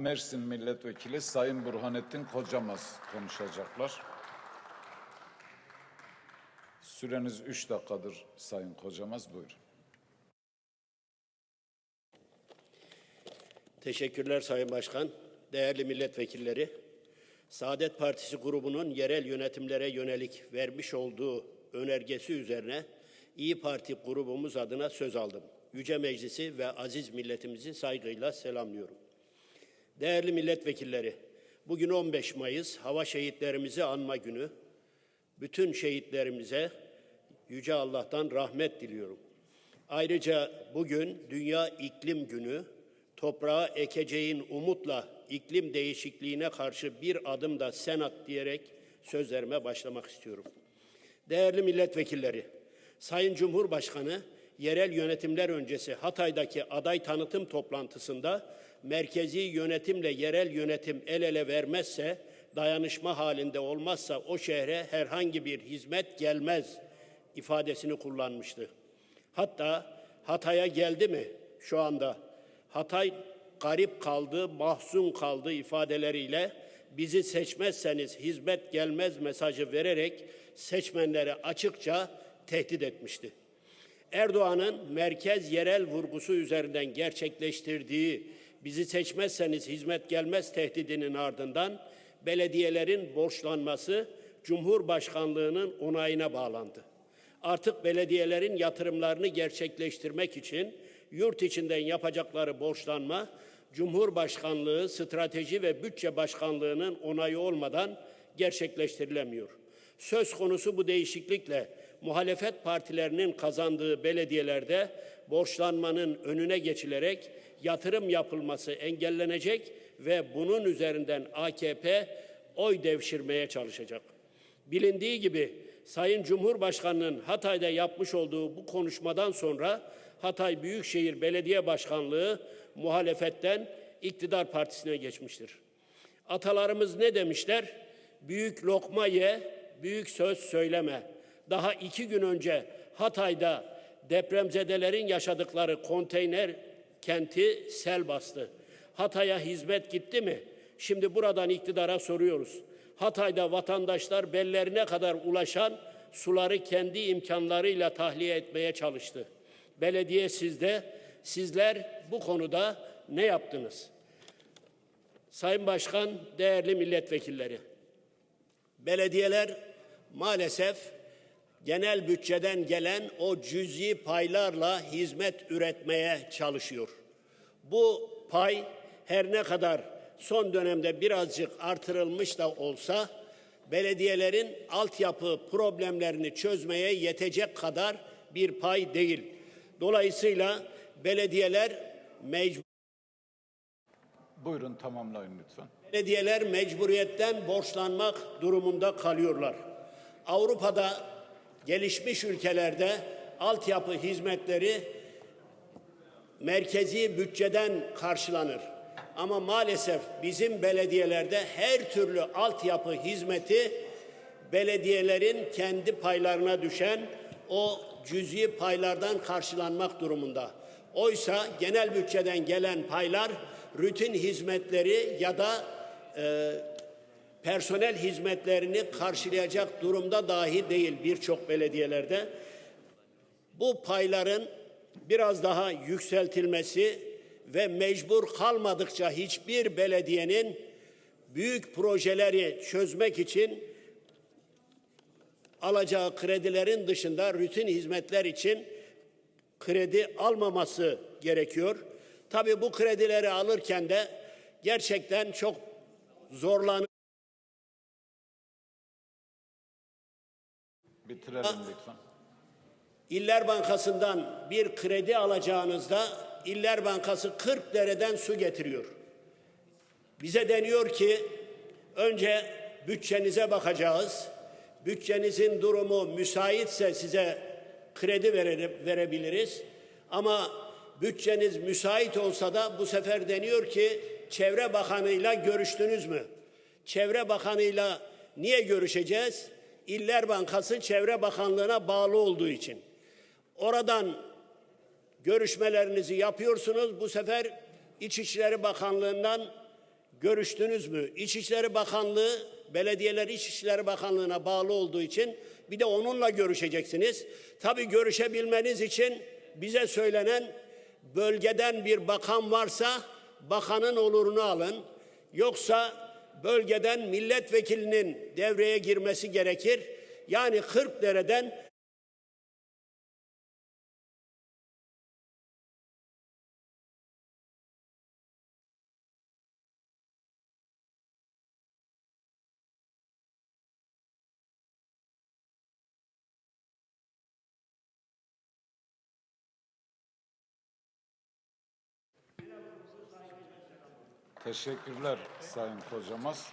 Mersin Milletvekili Sayın Burhanettin Kocamaz konuşacaklar. Süreniz üç dakikadır Sayın Kocamaz. Buyurun. Teşekkürler Sayın Başkan. Değerli milletvekilleri, Saadet Partisi grubunun yerel yönetimlere yönelik vermiş olduğu önergesi üzerine İyi Parti grubumuz adına söz aldım. Yüce Meclisi ve aziz milletimizi saygıyla selamlıyorum. Değerli milletvekilleri, bugün 15 Mayıs Hava Şehitlerimizi Anma Günü. Bütün şehitlerimize Yüce Allah'tan rahmet diliyorum. Ayrıca bugün Dünya İklim Günü, toprağa ekeceğin umutla iklim değişikliğine karşı bir adım da sen at diyerek sözlerime başlamak istiyorum. Değerli milletvekilleri, Sayın Cumhurbaşkanı yerel yönetimler öncesi Hatay'daki aday tanıtım toplantısında merkezi yönetimle yerel yönetim el ele vermezse, dayanışma halinde olmazsa o şehre herhangi bir hizmet gelmez ifadesini kullanmıştı. Hatta Hatay'a geldi mi şu anda Hatay garip kaldı, mahzun kaldı ifadeleriyle bizi seçmezseniz hizmet gelmez mesajı vererek seçmenleri açıkça tehdit etmişti. Erdoğan'ın merkez yerel vurgusu üzerinden gerçekleştirdiği bizi seçmezseniz hizmet gelmez tehdidinin ardından belediyelerin borçlanması Cumhurbaşkanlığının onayına bağlandı. Artık belediyelerin yatırımlarını gerçekleştirmek için yurt içinden yapacakları borçlanma Cumhurbaşkanlığı Strateji ve Bütçe Başkanlığı'nın onayı olmadan gerçekleştirilemiyor. Söz konusu bu değişiklikle muhalefet partilerinin kazandığı belediyelerde borçlanmanın önüne geçilerek yatırım yapılması engellenecek ve bunun üzerinden AKP oy devşirmeye çalışacak. Bilindiği gibi Sayın Cumhurbaşkanı'nın Hatay'da yapmış olduğu bu konuşmadan sonra Hatay Büyükşehir Belediye Başkanlığı muhalefetten iktidar partisine geçmiştir. Atalarımız ne demişler? Büyük lokma ye, büyük söz söyleme. Daha iki gün önce Hatay'da depremzedelerin yaşadıkları konteyner kenti sel bastı. Hatay'a hizmet gitti mi? Şimdi buradan iktidara soruyoruz. Hatay'da vatandaşlar bellerine kadar ulaşan suları kendi imkanlarıyla tahliye etmeye çalıştı. Belediye sizde, sizler bu konuda ne yaptınız? Sayın Başkan, değerli milletvekilleri, belediyeler maalesef genel bütçeden gelen o cüzi paylarla hizmet üretmeye çalışıyor. Bu pay her ne kadar son dönemde birazcık artırılmış da olsa belediyelerin altyapı problemlerini çözmeye yetecek kadar bir pay değil. Dolayısıyla belediyeler mecbur Buyurun tamamlayın lütfen. Belediyeler mecburiyetten borçlanmak durumunda kalıyorlar. Avrupa'da gelişmiş ülkelerde altyapı hizmetleri merkezi bütçeden karşılanır. Ama maalesef bizim belediyelerde her türlü altyapı hizmeti belediyelerin kendi paylarına düşen o cüzi paylardan karşılanmak durumunda. Oysa genel bütçeden gelen paylar rutin hizmetleri ya da e, personel hizmetlerini karşılayacak durumda dahi değil birçok belediyelerde. Bu payların biraz daha yükseltilmesi ve mecbur kalmadıkça hiçbir belediyenin büyük projeleri çözmek için alacağı kredilerin dışında rutin hizmetler için kredi almaması gerekiyor. Tabii bu kredileri alırken de gerçekten çok zorlan Bitirelim lütfen. İller Bankası'ndan bir kredi alacağınızda İller Bankası 40 dereden su getiriyor. Bize deniyor ki önce bütçenize bakacağız. Bütçenizin durumu müsaitse size kredi vere- verebiliriz. Ama bütçeniz müsait olsa da bu sefer deniyor ki Çevre Bakanı'yla görüştünüz mü? Çevre Bakanı'yla niye görüşeceğiz? İller Bankası Çevre Bakanlığı'na bağlı olduğu için. Oradan görüşmelerinizi yapıyorsunuz. Bu sefer İçişleri Bakanlığı'ndan görüştünüz mü? İçişleri Bakanlığı, belediyeler İçişleri Bakanlığı'na bağlı olduğu için bir de onunla görüşeceksiniz. Tabii görüşebilmeniz için bize söylenen bölgeden bir bakan varsa bakanın olurunu alın. Yoksa bölgeden milletvekilinin devreye girmesi gerekir. Yani Kırkdere'den Teşekkürler Sayın Kocamaz.